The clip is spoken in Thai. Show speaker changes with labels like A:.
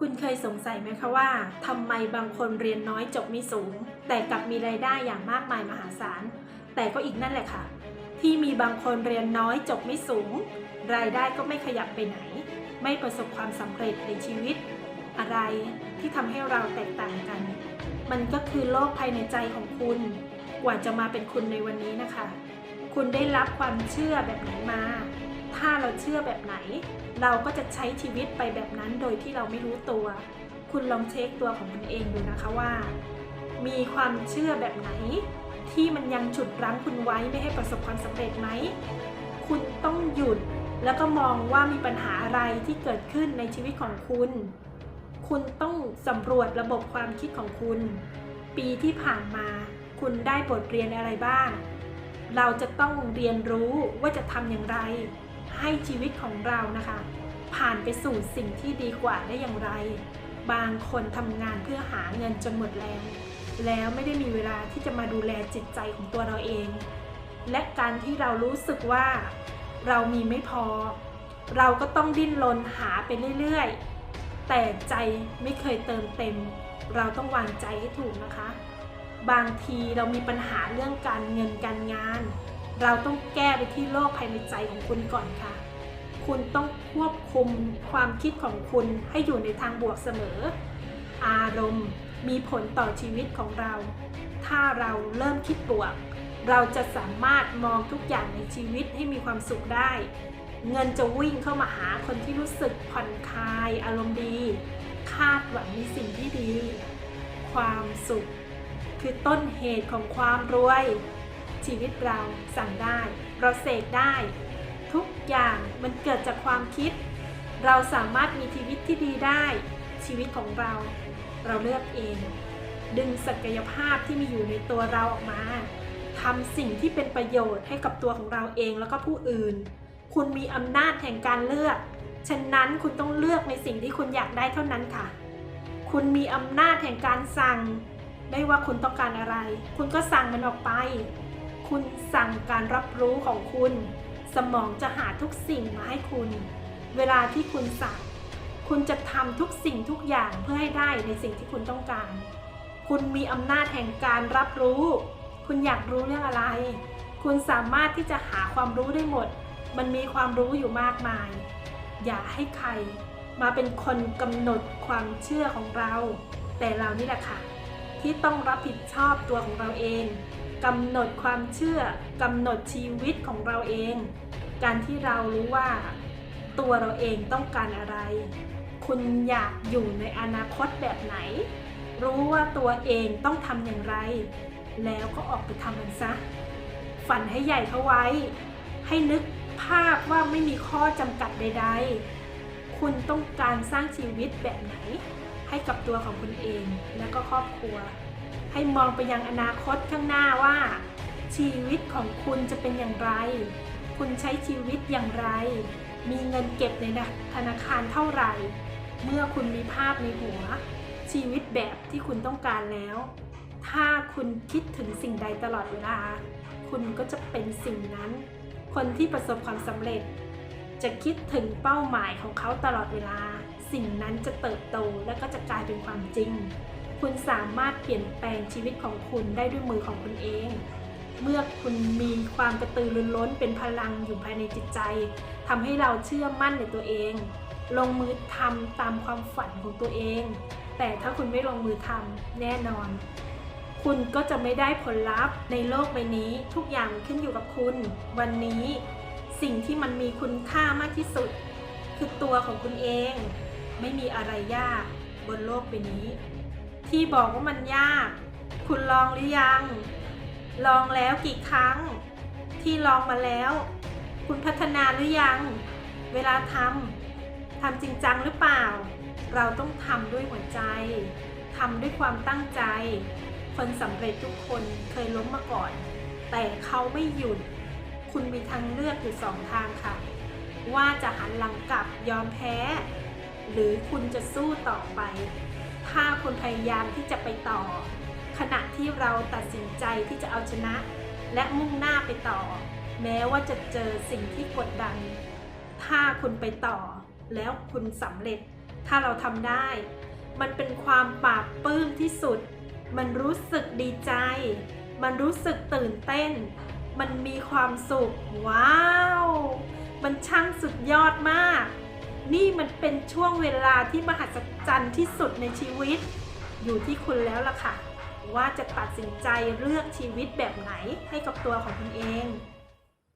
A: คุณเคยสงสัยไหมคะว่าทำไมบางคนเรียนน้อยจบไม่สูง แต่กลับมีรายได้อย่างมากมายมหาศาล แต่ก็อีกนั่นแหละค่ะ ที่มีบางคนเรียนน้อยจบไม่สูง รายได้ก็ไม่ขยับไปไหน ไม่ประสบความสำเร็จในชีวิต อะไรที่ทำให้เราแตกต่างกัน มันก็คือโลกภายในใจของคุณ กว่าจะมาเป็นคุณในวันนี้นะคะ คุณได้รับความเชื่อแบบไหนมา ถ้าเราเชื่อแบบไหน เราก็จะใช้ชีวิตไปแบบนั้นโดยที่เราไม่รู้ตัว คุณลองเช็คตัวของคุณเองดูนะคะว่า มีความเชื่อแบบไหน ที่มันยังฉุดรั้งคุณไว้ไม่ให้ประสบความสำเร็จไหม คุณต้องหยุดแล้วก็มองว่ามีปัญหาอะไรที่เกิดขึ้นในชีวิตของคุณ คุณต้องสำรวจระบบความคิดของคุณ ปีที่ผ่านมา คุณได้บทเรียนอะไรบ้าง เราจะต้องเรียนรู้ว่าจะทำอย่างไร ให้ชีวิตของเรานะคะ ผ่านไปสู่สิ่งที่ดีกว่าได้อย่างไร บางคนทำงานเพื่อหาเงินจนหมดแรงแล้วไม่ได้มีเวลาที่จะมาดูแลจิตใจของตัวเราเอง และการที่เรารู้สึกว่าเรามีไม่พอ เราก็ต้องดิ้นรนหาไปเรื่อยๆ แต่ใจไม่เคยเติมเต็ม เราต้องวางใจให้ถูกนะคะ บางทีเรามีปัญหาเรื่องการเงินการงาน เราต้องแก้ไปที่โลกภายในใจของคุณก่อนค่ะ คุณต้องควบคุมความคิดของคุณให้อยู่ในทางบวกเสมอ อารมณ์มีผลต่อชีวิตของเรา ถ้าเราเริ่มคิดบวก เราจะสามารถมองทุกอย่างในชีวิตให้มีความสุขได้ เงินจะวิ่งเข้ามาหาคนที่รู้สึกผ่อนคลาย อารมณ์ดี คาดหวังในสิ่งที่ดี ความสุข คือต้นเหตุของความรวย ชีวิตเราสั่งได้ เราเสกได้ ทุกอย่างมันเกิดจากความคิด เราสามารถมีชีวิตที่ดีได้ ชีวิตของเรา เราเลือกเอง ดึงศักยภาพที่มีอยู่ในตัวเราออกมาทำสิ่งที่เป็นประโยชน์ให้กับตัวของเราเองแล้วก็ผู้อื่น คุณมีอำนาจแห่งการเลือก ฉะนั้นคุณต้องเลือกในสิ่งที่คุณอยากได้เท่านั้นค่ะ คุณมีอำนาจแห่งการสั่งไม่ว่าคุณต้องการอะไร คุณก็สั่งมันออกไป คุณสั่งการรับรู้ของคุณ สมองจะหาทุกสิ่งมาให้คุณ เวลาที่คุณสั่ง คุณจะทำทุกสิ่งทุกอย่างเพื่อให้ได้ในสิ่งที่คุณต้องการ คุณมีอำนาจแห่งการรับรู้ คุณอยากรู้เรื่องอะไร คุณสามารถที่จะหาความรู้ได้หมด มันมีความรู้อยู่มากมาย อย่าให้ใครมาเป็นคนกำหนดความเชื่อของเรา แต่เรานี่แหละค่ะ ที่ต้องรับผิดชอบตัวของเราเอง กำหนดความเชื่อกำหนดชีวิตของเราเอง การที่เรารู้ว่า ตัวเราเองต้องการอะไร คุณอยากอยู่ในอนาคตแบบไหน รู้ว่าตัวเองต้องทำอย่างไร แล้วก็ออกไปทำมันซะ ฝันให้ใหญ่เข้าไว้ ให้นึกภาพว่าไม่มีข้อจำกัดใด ๆ คุณต้องการสร้างชีวิตแบบไหน ให้กับตัวของคุณเองและก็ครอบครัว ให้มองไปยังอนาคตข้างหน้าว่า ชีวิตของคุณจะเป็นอย่างไร คุณใช้ชีวิตอย่างไร มีเงินเก็บในธนาคารเท่าไหร่ เมื่อคุณมีภาพในหัว ชีวิตแบบที่คุณต้องการแล้ว ถ้าคุณคิดถึงสิ่งใดตลอดเวลา คุณก็จะเป็นสิ่งนั้น คนที่ประสบความสำเร็จ จะคิดถึงเป้าหมายของเขาตลอดเวลา สิ่งนั้นจะเติบโตและก็จะกลายเป็นความจริง คุณสามารถเปลี่ยนแปลงชีวิตของคุณได้ด้วยมือของคุณเอง เมื่อคุณมีความกระตือรือร้นเป็นพลังอยู่ภายในจิตใจทำให้เราเชื่อมั่นในตัวเอง ลงมือทำตามความฝันของตัวเอง แต่ถ้าคุณไม่ลงมือทำแน่นอน คุณก็จะไม่ได้ผลลัพธ์ในโลกใบนี้ทุกอย่างขึ้นอยู่กับคุณ วันนี้สิ่งที่มันมีคุณค่ามากที่สุด คือตัวของคุณเอง ไม่มีอะไรยากบนโลกใบนี้ ที่บอกว่ามันยาก คุณลองหรือยัง ลองแล้วกี่ครั้ง ที่ลองมาแล้ว คุณพัฒนาหรือยัง เวลาทำทำจริงจังหรือเปล่า เราต้องทำด้วยหัวใจทำด้วยความตั้งใจ คนสำเร็จทุกคนเคยล้มมาก่อน แต่เขาไม่หยุด คุณมีทางเลือกอยู่สองทางค่ะ ว่าจะหันหลังกลับยอมแพ้ หรือคุณจะสู้ต่อไป ถ้าคุณพยายามที่จะไปต่อ ขณะที่เราตัดสินใจที่จะเอาชนะ และมุ่งหน้าไปต่อ แม้ว่าจะเจอสิ่งที่กดดัน ถ้าคุณไปต่อ แล้วคุณสำเร็จ ถ้าเราทำได้ มันเป็นความปลาบปลื้มที่สุด มันรู้สึกดีใจ มันรู้สึกตื่นเต้น มันมีความสุข ว้าว มันช่างสุดยอดมาก นี่มันเป็นช่วงเวลาที่มหัศจรรย์ที่สุดในชีวิต อยู่ที่คุณแล้วล่ะค่ะ ว่าจะตัดสินใจเลือกชีวิตแบบไหนให้กับตัวของคุณเอง